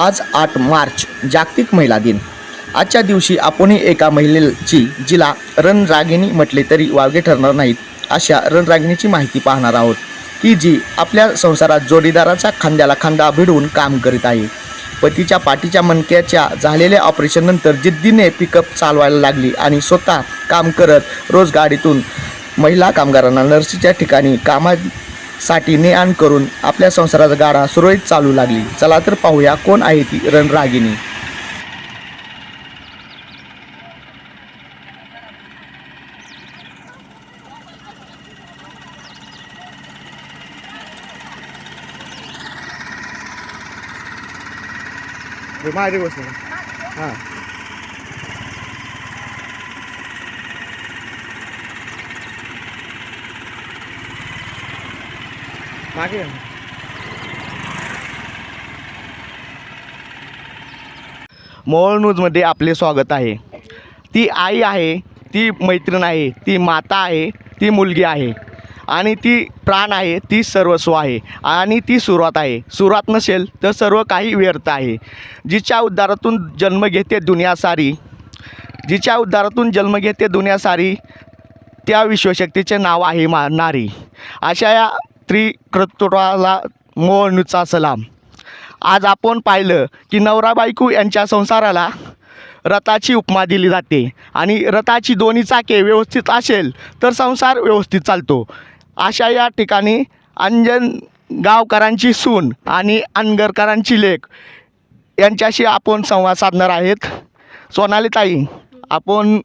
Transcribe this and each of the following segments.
आज आठ मार्च जागतिक महिला दिन. आजच्या दिवशी आपणही एका महिलेची जिला रणरागिणी म्हटले तरी वावगे ठरणार नाहीत अशा रणरागिणीची माहिती पाहणार आहोत. की जी आपल्या संसारात जोडीदाराच्या खांद्याला खांदा भिडवून काम करीत आहे. पतीच्या पाठीच्या मणक्याच्या झालेल्या ऑपरेशननंतर जिद्दीने पिकअप चालवायला लागली आणि स्वतः काम करत रोज गाडीतून महिला कामगारांना नर्सीच्या ठिकाणी कामा साठी ने आण करून आपल्या संसाराचा गाडा सुरळीत चालू लागली. चला तर पाहूया कोण आहे ती रणरागिनी माझी गोष्ट हां. मागे मोळ न्यूजमध्ये आपले स्वागत आहे. ती आई आहे ती मैत्रीण आहे ती माता आहे ती मुलगी आहे. आणि ती प्राण आहे ती सर्वस्व आहे. आणि ती सुरुवात आहे. सुरुवात नसेल तर सर्व काही व्यर्थ आहे. जिच्या उद्धारातून जन्म घेते दुनिया सारी जिच्या उद्धारातून जन्म घेते दुनिया सारी त्या विश्वशक्तीचे नाव आहे मा नारी. अशा या स्त्रीकृत्वाला मोळ सलाम. आज आपण पाहिलं की नवरा बायको यांच्या संसाराला रथाची उपमा दिली जाते आणि रथाची दोन्ही चाके व्यवस्थित असेल तर संसार व्यवस्थित चालतो. अशा या ठिकाणी अंजन गावकरांची सून आणि अनगरकरांची लेख यांच्याशी आपण संवाद साधणार आहेत. सोनाली ताई आपण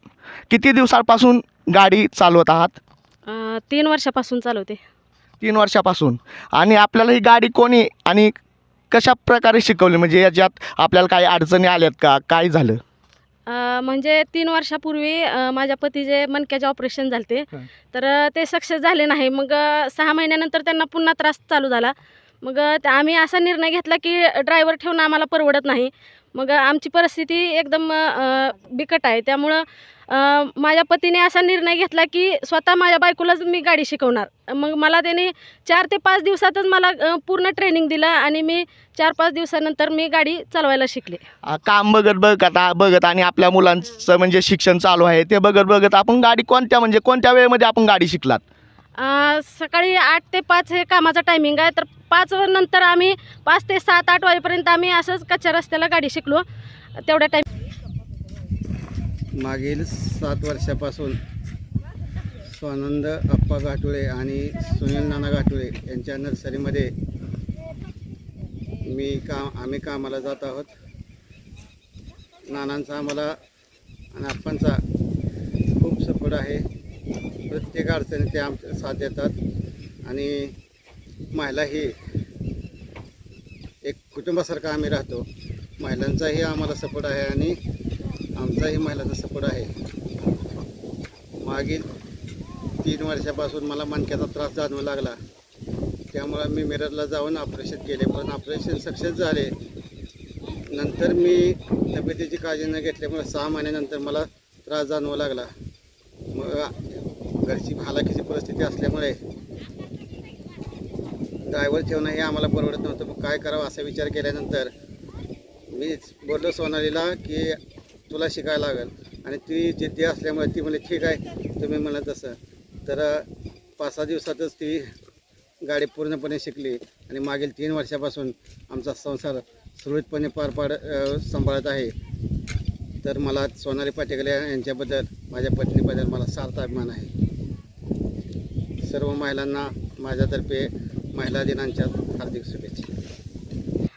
किती दिवसांपासून गाडी चालवत आहात? तीन वर्षापासून चालवते. तीन वर्षापासून. आणि आपल्याला ही गाडी कोणी आणि कशा प्रकारे शिकवली? म्हणजे याच्यात आपल्याला काही अडचणी आल्यात का? काय झालं? म्हणजे तीन वर्षापूर्वी माझ्या पतीचे मणक्याचे ऑपरेशन झाले. तर ते सक्सेस झाले नाही. मग सहा महिन्यानंतर त्यांना पुन्हा त्रास चालू झाला. मग आम्ही असा निर्णय घेतला की ड्रायव्हर ठेवणं आम्हाला परवडत नाही. मग आमची परिस्थिती एकदम बिकट आहे. त्यामुळं माझ्या पतीने असा निर्णय घेतला की स्वतः माझ्या बायकोलाच मी गाडी शिकवणार. मग मला त्याने चार ते पाच दिवसातच मला पूर्ण ट्रेनिंग दिलं आणि मी चार पाच दिवसानंतर मी गाडी चालवायला शिकले. काम बघत बघत आता बघत आणि आपल्या मुलांचं म्हणजे शिक्षण चालू आहे ते बघत बघत आपण गाडी कोणत्या म्हणजे कोणत्या वेळेमध्ये आपण गाडी शिकलात? सकाळी आठ ते पाच हे कामाचा टायमिंग आहे. तर पाचवर नंतर आम्ही पाच ते सात आठ वाजेपर्यंत आम्ही असंच कच्च्या रस्त्याला गाडी शिकलो. तेवढ्या टाईम मागील सात वर्षापासून स्वानंद अप्पा घाटुळे आणि सुनील नाना घाटुळे यांच्या नर्सरीमध्ये मी काम आम्ही कामाला जात आहोत. नानांचा आम्हाला आणि अप्पांचा खूप सपोर्ट आहे. प्रत्येक अडचणी ते आमच्या साथ देतात. आणि महिला ही एक कुटुंबासारखं आम्ही राहतो. महिलांचाही आम्हाला सपोर्ट आहे आणि आमचाही महिलांचा सपोर्ट आहे. मागील तीन वर्षापासून मला मणक्याचा त्रास जाणवू लागला. त्यामुळं मी मिररला जाऊन ऑपरेशन केले. पण ऑपरेशन सक्सेस झाले. नंतर मी तब्येतीची काळजी न घेतल्यामुळे सहा महिन्यानंतर मला त्रास जाणवू लागला. मग घरची हालाकीची परिस्थिती असल्यामुळे ड्रायव्हर ठेवणं हे आम्हाला परवडत नव्हतं. मग काय करावं असा विचार केल्यानंतर मी बोललो सोनालीला की तुला शिकायला लागेल. आणि ती जिद्दी असल्यामुळे ती म्हणजे ठीक आहे तुम्ही म्हणत तसं. तर पाच सहा दिवसातच ती गाडी पूर्णपणे शिकली. आणि मागील तीन वर्षापासून आमचा संसार सुरळीतपणे पार पाड सांभाळत आहे. तर मला सोनाली पाटेकले यांच्याबद्दल माझ्या पत्नीबद्दल मला सार्थ अभिमान आहे. सर्व महिलांना माझ्यातर्फे महिला दिनांच्या हार्दिक शुभेच्छा.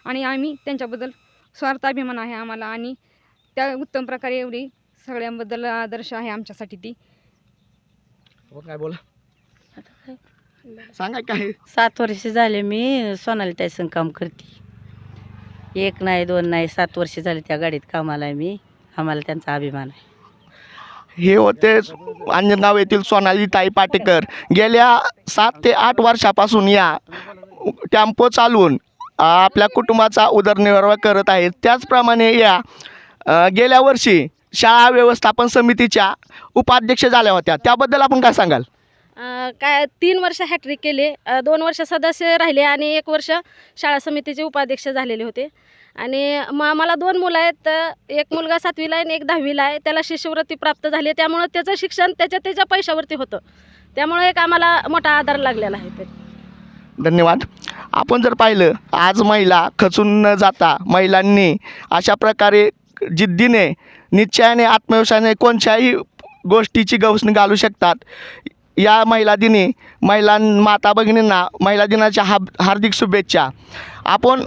आणि आम्ही त्यांच्याबद्दल स्वार्थ अभिमान आहे आम्हाला आणि त्या उत्तम प्रकारे एवढी सगळ्यांबद्दल आदर्श आहे आमच्यासाठी ती. हो, काय बोला. सांगा काय? सात वर्ष झाले मी सोनाली ताईसंग काम करते. एक नाही दोन नाही सात वर्ष झाले त्या गाडीत कामाला आहे मी. आम्हाला त्यांचा अभिमान आहे. हे होते अंजनगाव येथील सोनाली ताई पाटेकर. गेल्या सात ते आठ वर्षापासून या टेम्पो चालवून आपल्या कुटुंबाचा उदरनिर्वाह करत आहेत. त्याचप्रमाणे या गेल्या वर्षी शाळा व्यवस्थापन समितीच्या उपाध्यक्ष झाल्या होत्या. त्याबद्दल आपण काय सांगाल? काय तीन वर्ष हॅट्रिक केले. दोन वर्ष सदस्य राहिले आणि एक वर्ष शाळा समितीचे उपाध्यक्ष झालेले होते. आणि मग मला दोन मुलं आहेत तर एक मुलगा सातवीला आहे आणि एक दहावीला आहे. त्याला शिष्यवृत्ती प्राप्त झाली आहे. त्यामुळं त्याचं शिक्षण त्याच्या त्याच्या पैशावरती होतं. त्यामुळे एक आम्हाला मोठा आधार लागलेला आहे ते धन्यवाद. आपण जर पाहिलं आज महिला खचून न जाता महिलांनी अशा प्रकारे जिद्दीने निश्चयाने आत्मविश्वासाने कोणत्याही गोष्टीची गवसणी घालू शकतात. या महिला दिनी महिलां माता भगिनींना महिला दिनाच्या हा हार्दिक शुभेच्छा. आपण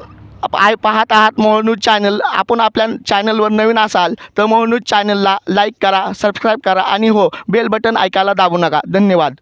आप- आय पाहत आहात मोहनूज चॅनल आपण आपल्या चॅनलवर नवीन असाल तर मोहनूज न्यूज चॅनलला लाईक करा सबस्क्राईब करा आणि हो बेल बटन ऐकायला दाबू नका. धन्यवाद.